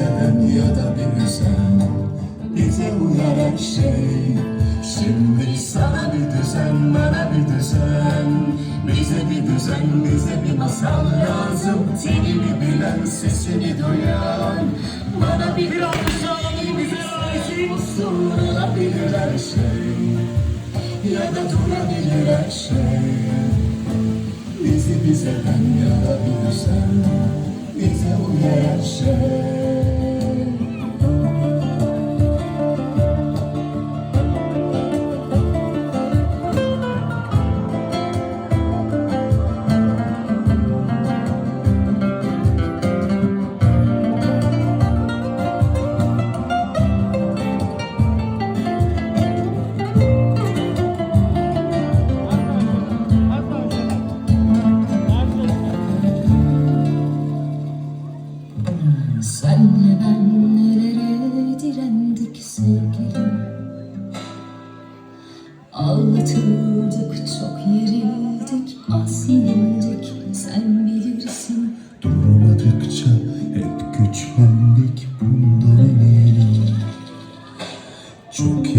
seven ya da bir üzen Bize uyar her şey Şimdi sana bir düzen, bana bir düzen Bize bir düzen, bize bir masal lazım Dilini bilen, sesini duyan Bana bir alkışlayalım bize ait Olabilir her şey Ya da durabilir her şey Bizi bize ben ya da bir düzen Bize uyar her şey Senle ben nelere direndik sevgilim? Ağlatıldık çok yerildik az yenildik. Sen bilirsin. Durmadıkça hep güçlendik bundan eminim. Çok